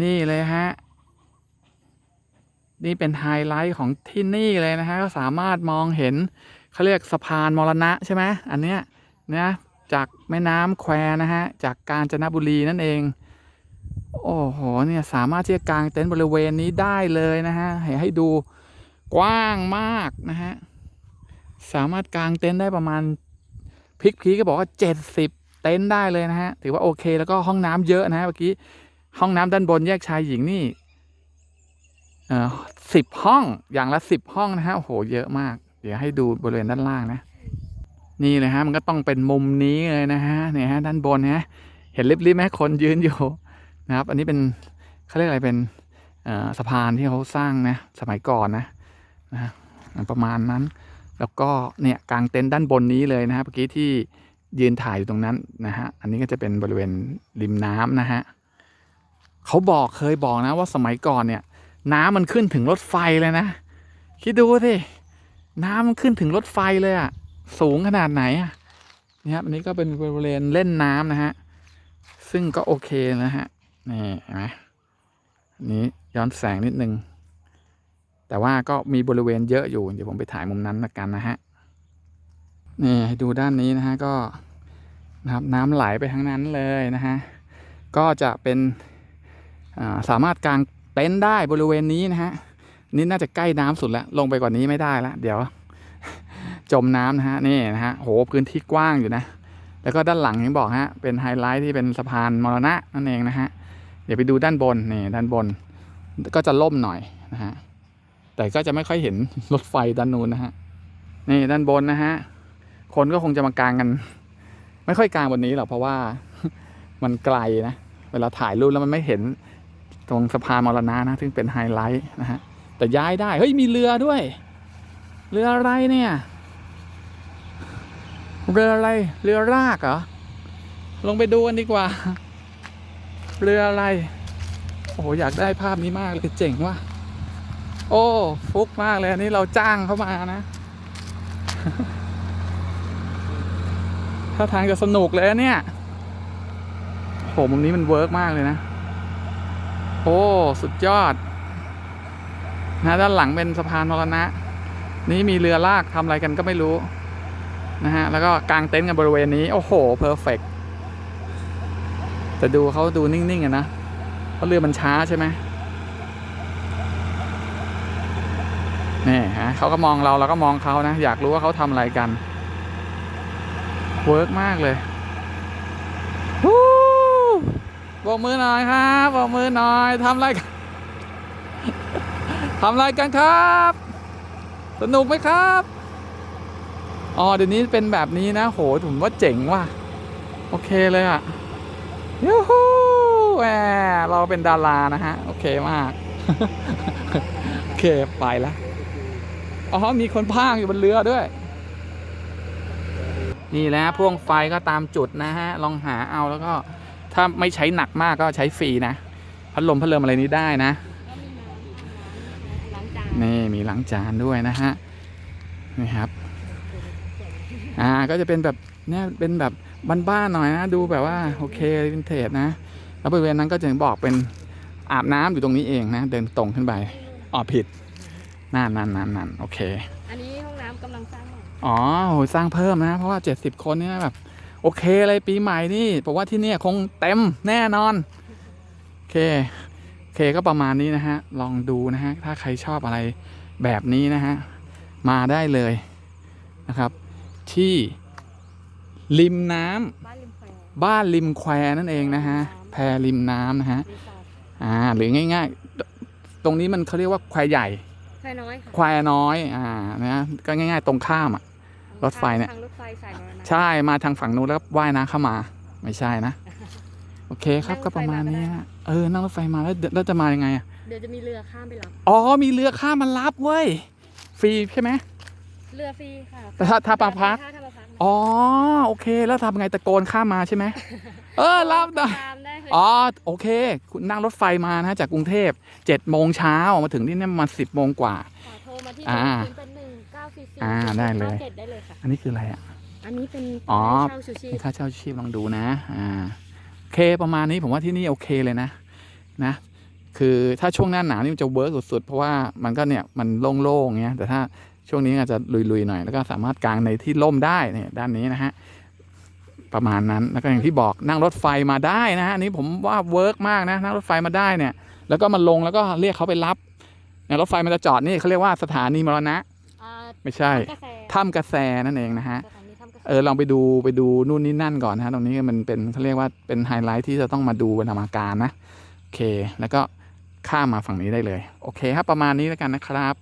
นี่เลยฮะ นี่เป็นไฮไลท์ของที่นี่เลยนะฮะ ก็สามารถมองเห็นเขาเรียกสะพานมรณะใช่ไหมอันเนี้ยนะจากแม่น้ำแควนะฮะ จากกาญจนบุรีนั่นเอง โอ้โห เนี่ยสามารถที่จะกางเต็นท์บริเวณนี้ได้เลยนะฮะให้ให้ดูกว้างมากนะฮะ สามารถกางเต็นท์ได้ประมาณพิกพีก็บอกว่าเจ็ดสิบเต็นท์ได้เลยนะฮะ ถือว่าโอเคแล้วก็ห้องน้ำเยอะนะฮะเมื่อกี้ ห้องน้ำด้านบนแยกชายหญิงนี่เอ่อสิบห้องอย่างละสิบห้องนะฮะโอ้โหเยอะมาก เดี๋ยวให้ดูบริเวณด้านล่างนะ นี่เลยฮะมันก็ต้องเป็นมุมนี้เลยนะฮะเนี่ยฮะด้านบนฮะเห็นริบๆไหมคนยืนอยู่นะครับ อันนี้เป็นเขาเรียกอะไรเป็นอ่อสะพานที่เขาสร้างนะสมัยก่อนนะนะฮะประมาณนั้น แล้วก็เนี่ยกลางเต็นท์ด้านบนนี้เลยนะฮะเมื่อกี้ที่ยืนถ่ายอยู่ตรงนั้นนะฮะอันนี้ก็จะเป็นบริเวณริมน้ำนะฮะ เขาบอกเคยบอกนะว่าสมัยก่อนเนี่ย น้ำมันขึ้นถึงรถไฟเลยนะคิดดูสิน้ำมันขึ้นถึงรถไฟเลยอะสูงขนาดไหนอะนี่ครับอันนี้ก็เป็นบริเวณเล่นน้ำนะฮะซึ่งก็โอเคนะฮะนี่เห็นไหมนี้ย้อนแสงนิดนึง แต่ว่าก็มีบริเวณเยอะอยู่เดี๋ยวผมไปถ่ายมุมนั้นละกันนะฮะนี่ให้ดูด้านนี้นะฮะก็นะครับน้ำไหลไปทั้งนั้นเลยนะฮะก็จะเป็น สามารถกางเต็นท์ได้บริเวณนี้นะฮะนี่น่าจะใกล้น้ำสุดแล้ว ลงไปกว่านี้ไม่ได้แล้วเดี๋ยว จมน้ำนะฮะนี่นะฮะโหพื้นที่กว้างอยู่นะ แล้วก็ด้านหลังอย่างบอกฮะเป็นไฮไลท์ที่เป็นสะพานมรณะนั่นเองนะฮะเดี๋ยวไปดูด้านบนนี่ด้านบน ก็จะล่มหน่อยนะฮะแต่ก็จะไม่ค่อยเห็นรถไฟด้านนู้นนะฮะนี่ด้านบนนะฮะคนก็คงจะมากางกัน ไม่ค่อยกางบนนี้หรอกเพราะว่ามันไกลนะเวลาถ่ายรูปแล้วมันไม่เห็น ตรงสะพานมรณะนะ ซึ่งเป็นไฮไลท์นะฮะ แต่ย้ายได้ เฮ้ย มีเรือด้วย เรืออะไรเนี่ย เรืออะไร เรือรากเหรอ ลงไปดูกันดีกว่า เรืออะไร โอ้โหอยากได้ภาพนี้มากเลยเจ๋งว่ะ โอ้ฟุกมากเลย อันนี้เราจ้างเขามานะถ้าทางจะสนุกเลยเนี่ยโหมุมนี้มันเวิร์กมากเลยนะ โอ้ สุดยอด นะด้านหลังเป็นสะพานมรณะ นี่มีเรือลากทำอะไรกันก็ไม่รู้ นะฮะ แล้วก็กางเต็นท์กันบริเวณนี้ โอ้โห เพอร์เฟกแต่ดูเขาดูนิ่งๆอะนะ เพราะเรือมันช้าใช่ไหมนี่ฮะเขาก็มองเราเราก็มองเขานะ อยากรู้ว่าเขาทำอะไรกัน เวิร์กมากเลยวู้ บอกมือหน่อยครับบอกมือหน่อยทำอะไรทำอะไรกันครับ สนุกไหมครับอ๋อเดี๋ยวนี้เป็นแบบนี้นะโหผมว่าเจ๋งว่ะโอเคเลยอะยูฮูแหมเราเป็นดารานะฮะ โอเคมาก โอเคไปแล้วอ๋อมีคนพากอยู่บนเรือด้วย นี่แหละพ่วงไฟก็ตามจุดนะฮะ ลองหาเอาแล้วก็ ถ้าไม่ใช้หนักมากก็ใช้ฟรีนะ พัดลมพัดลมอะไรนี้ได้นะล้างจานนี่มีล้างจานด้วยนะฮะ นี่ครับ อ่าก็จะเป็นแบบเนี่ยเป็นแบบบ้านๆหน่อยนะ ดูแบบว่าโอเควินเทจนะ แล้วบริเวณนั้นก็จะบอกเป็นอาบน้ำอยู่ตรงนี้เองนะ เดินตรงขึ้นไปอ๋อผิดนั่นนั่นนั่นนั่นโอเค อันนี้ห้องน้ำกำลังสร้างใหม่อ๋อโหสร้างเพิ่มนะ เพราะว่า 70 คนเนี่ยแบบ โอเคเลยปีใหม่นี่ผมว่าที่เนี่ยคงเต็มแน่นอน โอเค โอเคก็ประมาณนี้นะฮะ ลองดูนะฮะ ถ้าใครชอบอะไรแบบนี้นะฮะ มาได้เลยนะครับ ที่ริมน้ำบ้านริมแควบ้านริมแควนั่นเองนะฮะ แพริมน้ำนะฮะรีสอร์ทอ่า หรือง่าย ๆ ตรงนี้มันเขาเรียกว่าแควใหญ่แควน้อยค่ะแควน้อย อ่า นะ ก็ง่าย ๆ ตรงข้ามอะ รถไฟเนี่ยทางรถไฟสายมรณะใช่มาทางฝั่งนู้นแล้วว่ายน้ำเข้ามา ไม่ใช่นะ โอเคครับก็ประมาณนี้ฮะเออนั่งรถไฟมาแล้วเดี๋ยวแล้วจะมายังไงอะเดี๋ยวจะมีเรือข้ามไปรับอ๋อมีเรือข้ามมารับเว้ยฟรีใช่ไหมเรือฟรีค่ะแต่ถ้าถ้ามาพักถ้าถ้ามาพักอ๋อโอเค แล้วทำไงตะโกนข้ามมาใช่ไหมเออรับได้ตามได้เลยอ๋อโอเค คุณนั่งรถไฟมานะจากกรุงเทพเจ็ดโมงเช้ามาถึงที่นี่ประมาณสิบโมงกว่าขอโทรมาที่อ่าศูนย์เป็นหนึ่งเก้า สี่สี่อ่าได้เลย เจ็ดได้เลยค่ะ อันนี้คืออะไรอะ อันนี้เป็นอ๋อเช่าชูชีพเป็นค่าเช่าชีพลองดูนะ อ่าโอเคประมาณนี้ผมว่าที่นี่โอเคเลยนะ นะ คือถ้าช่วงหน้าหนาวนี่มันจะเวิร์กสุดๆ เพราะว่ามันก็เนี่ยมันโล่งๆเงี้ย แต่ถ้าช่วงนี้อาจจะลุยๆหน่อย แล้วก็สามารถกางในที่ร่มได้เนี่ยด้านนี้นะฮะ ประมาณนั้น แล้วก็อย่างที่บอกนั่งรถไฟมาได้นะฮะอันนี้ผมว่าเวิร์กมากนะนั่งรถไฟมาได้เนี่ย แล้วก็มาลงแล้วก็เรียกเขาไปรับเนี่ยรถไฟมันจะจอดนี่เขาเรียกว่าสถานีมรณะอ่า ไม่ใช่กระแสถ้ำกระแสนั่นเองนะฮะ สถานีถ้ำกระแสเออลองไปดูไปดูนู่นนี่นั่นก่อนนะฮะตรงนี้มันเป็นเขาเรียกว่าเป็นไฮไลท์ที่จะต้องมาดูเป็นธรรมการนะ โอเค แล้วก็ข้ามมาฝั่งนี้ได้เลย โอเคครับประมาณนี้แล้วกันนะครับ